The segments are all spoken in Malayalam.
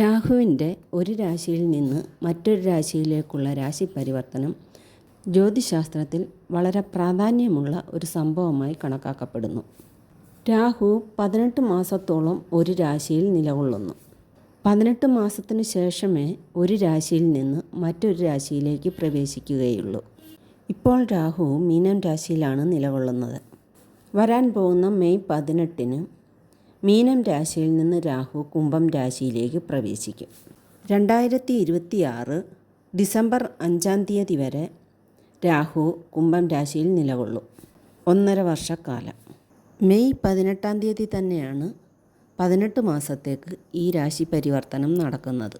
രാഹുവിന്റെ ഒരു രാശിയിൽ നിന്ന് മറ്റൊരു രാശിയിലേക്കുള്ള രാശി പരിവർത്തനം ജ്യോതിശാസ്ത്രത്തിൽ വളരെ പ്രാധാന്യമുള്ള ഒരു സംഭവമായി കണക്കാക്കപ്പെടുന്നു. രാഹു പതിനെട്ട് മാസത്തോളം ഒരു രാശിയിൽ നിലകൊള്ളുന്നു. പതിനെട്ട് മാസത്തിന് ശേഷമേ ഒരു രാശിയിൽ നിന്ന് മറ്റൊരു രാശിയിലേക്ക് പ്രവേശിക്കുകയുള്ളൂ. ഇപ്പോൾ രാഹു മീനം രാശിയിലാണ് നിലകൊള്ളുന്നത്. വരാൻ പോകുന്ന മെയ് പതിനെട്ടിന് മീനം രാശിയിൽ നിന്ന് രാഹു കുംഭം രാശിയിലേക്ക് പ്രവേശിക്കും. രണ്ടായിരത്തി ഇരുപത്തി ആറ് ഡിസംബർ അഞ്ചാം തീയതി വരെ രാഹു കുംഭം രാശിയിൽ നിലകൊള്ളും. ഒന്നര വർഷക്കാലം. മെയ് പതിനെട്ടാം തീയതി തന്നെയാണ് പതിനെട്ട് മാസത്തേക്ക് ഈ രാശി പരിവർത്തനം നടക്കുന്നത്.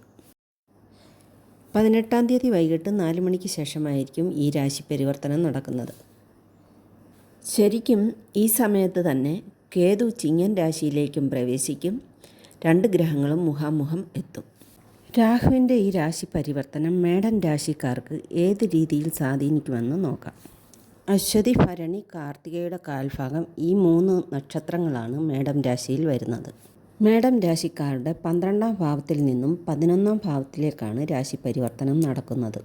പതിനെട്ടാം തീയതി വൈകിട്ട് നാല് മണിക്ക് ശേഷമായിരിക്കും ഈ രാശി പരിവർത്തനം നടക്കുന്നത്. ശരിക്കും ഈ സമയത്ത് തന്നെ കേതു ചിങ്ങൻ രാശിയിലേക്കും പ്രവേശിക്കും. രണ്ട് ഗ്രഹങ്ങളും മുഖാമുഖം എത്തും. രാഹുവിന്റെ ഈ രാശി പരിവർത്തനം മേടൻ രാശിക്കാർക്ക് ഏത് രീതിയിൽ സ്വാധീനിക്കുമെന്ന് നോക്കാം. അശ്വതി ഭരണി കാർത്തികയുടെ കാൽഭാഗം ഈ മൂന്ന് നക്ഷത്രങ്ങളാണ് മേടം രാശിയിൽ വരുന്നത്. മേടം രാശിക്കാരുടെ പന്ത്രണ്ടാം ഭാവത്തിൽ നിന്നും പതിനൊന്നാം ഭാവത്തിലേക്കാണ് രാശി പരിവർത്തനം നടക്കുന്നത്.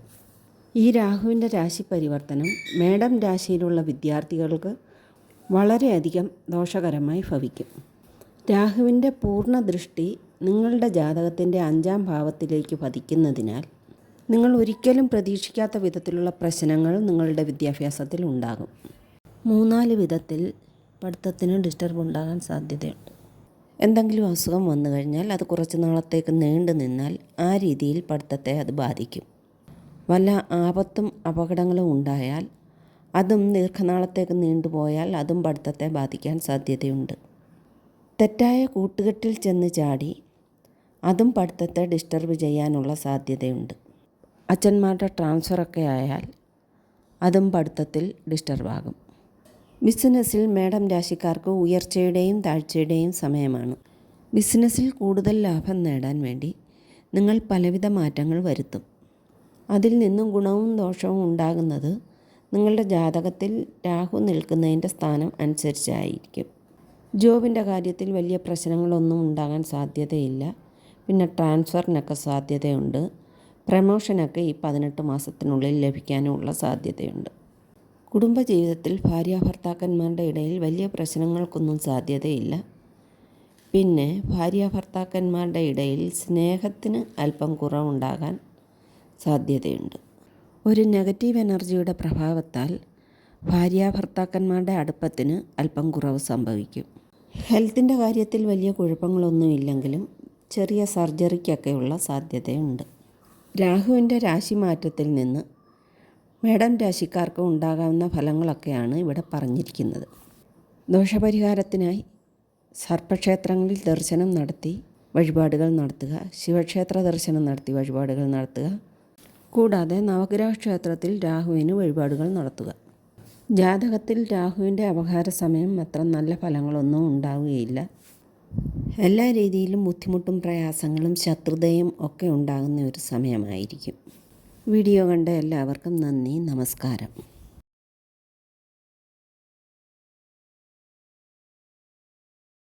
ഈ രാഹുവിന്റെ രാശി പരിവർത്തനം മേടം രാശിയിലുള്ള വിദ്യാർത്ഥികൾക്ക് വളരെയധികം ദോഷകരമായി ഭവിക്കും. രാഹുവിന്റെ പൂർണ ദൃഷ്ടി നിങ്ങളുടെ ജാതകത്തിന്റെ അഞ്ചാം ഭാവത്തിലേക്ക് പതിക്കുന്നതിനാൽ നിങ്ങൾ ഒരിക്കലും പ്രതീക്ഷിക്കാത്ത വിധത്തിലുള്ള പ്രശ്നങ്ങൾ നിങ്ങളുടെ വിദ്യാഭ്യാസത്തിൽ ഉണ്ടാകും. മൂന്നാൽ വിധത്തിൽ പഠിത്തത്തിന് ഡിസ്റ്റർബ് ഉണ്ടാകാൻ സാധ്യതയുണ്ട്. എന്തെങ്കിലും അസുഖം വന്നു കഴിഞ്ഞാൽ അത് കുറച്ച് നാളത്തേക്ക് നീണ്ടു നിന്നാൽ ആ രീതിയിൽ പഠിത്തത്തെ അത് ബാധിക്കും. വല്ല ആപത്തും അപകടങ്ങളും ഉണ്ടായാൽ അതും ദീർഘനാളത്തേക്ക് നീണ്ടുപോയാൽ അതും പഠിത്തത്തെ ബാധിക്കാൻ സാധ്യതയുണ്ട്. തെറ്റായ കൂട്ടുകെട്ടിൽ ചെന്ന് ചാടി അതും പഠിത്തത്തെ ഡിസ്റ്റർബ് ചെയ്യാനുള്ള സാധ്യതയുണ്ട്. അച്ഛന്മാരുടെ ട്രാൻസ്ഫറൊക്കെ ആയാൽ അതും പഠിത്തത്തിൽ ഡിസ്റ്റർബാകും ബിസിനസ്സിൽ മേഡം രാശിക്കാർക്ക് ഉയർച്ചയുടെയും താഴ്ചയുടെയും സമയമാണ്. ബിസിനസ്സിൽ കൂടുതൽ ലാഭം നേടാൻ വേണ്ടി നിങ്ങൾ പലവിധ മാറ്റങ്ങൾ വരുത്തും. അതിൽ നിന്നും ഗുണവും ദോഷവും ഉണ്ടാകുന്നത് നിങ്ങളുടെ ജാതകത്തിൽ രാഹു നിൽക്കുന്നതിന്റെ സ്ഥാനം അനുസരിച്ചായിരിക്കും. ജോബിന്റെ കാര്യത്തിൽ വലിയ പ്രശ്നങ്ങളൊന്നും ഉണ്ടാകാൻ സാധ്യതയില്ല. പിന്നെ ട്രാൻസ്ഫറിനൊക്കെ സാധ്യതയുണ്ട്. പ്രമോഷനൊക്കെ ഈ പതിനെട്ട് മാസത്തിനുള്ളിൽ ലഭിക്കാനുമുള്ള സാധ്യതയുണ്ട്. കുടുംബജീവിതത്തിൽ ഭാര്യ ഭർത്താക്കന്മാരുടെ ഇടയിൽ വലിയ പ്രശ്നങ്ങൾക്കൊന്നും സാധ്യതയില്ല. പിന്നെ ഭാര്യ ഭർത്താക്കന്മാരുടെ ഇടയിൽ സ്നേഹത്തിന് അല്പം കുറവുണ്ടാകാൻ സാധ്യതയുണ്ട്. ഒരു നെഗറ്റീവ് എനർജിയുടെ പ്രഭാവത്താൽ ഭാര്യ ഭർത്താക്കന്മാരുടെ അടുപ്പത്തിന് അല്പം കുറവ് സംഭവിക്കും. ഹെൽത്തിന്റെ കാര്യത്തിൽ വലിയ കുഴപ്പങ്ങളൊന്നുമില്ലെങ്കിലും ചെറിയ സർജറിക്കൊക്കെയുള്ള സാധ്യതയുണ്ട്. രാഹുവിന്റെ രാശിമാറ്റത്തിൽ നിന്ന് മേഡം രാശിക്കാർക്ക് ഉണ്ടാകാവുന്ന ഫലങ്ങളൊക്കെയാണ് ഇവിടെ പറഞ്ഞിരിക്കുന്നത്. ദോഷപരിഹാരത്തിനായി സർപ്പക്ഷേത്രങ്ങളിൽ ദർശനം നടത്തി വഴിപാടുകൾ നടത്തുക ശിവക്ഷേത്ര ദർശനം നടത്തി വഴിപാടുകൾ നടത്തുക കൂടാതെ നവഗ്രഹ ക്ഷേത്രത്തിൽ രാഹുവിന് വഴിപാടുകൾ നടത്തുക. ജാതകത്തിൽ രാഹുവിന്റെ അപഹാര സമയം അത്ര നല്ല ഫലങ്ങളൊന്നും ഉണ്ടാവുകയില്ല. എല്ലാ രീതിയിലും ബുദ്ധിമുട്ടും പ്രയാസങ്ങളും ശത്രുതയും ഒക്കെ ഉണ്ടാകുന്ന ഒരു സമയമായിരിക്കും. വീഡിയോ കണ്ട എല്ലാവർക്കും നന്ദി നമസ്കാരം.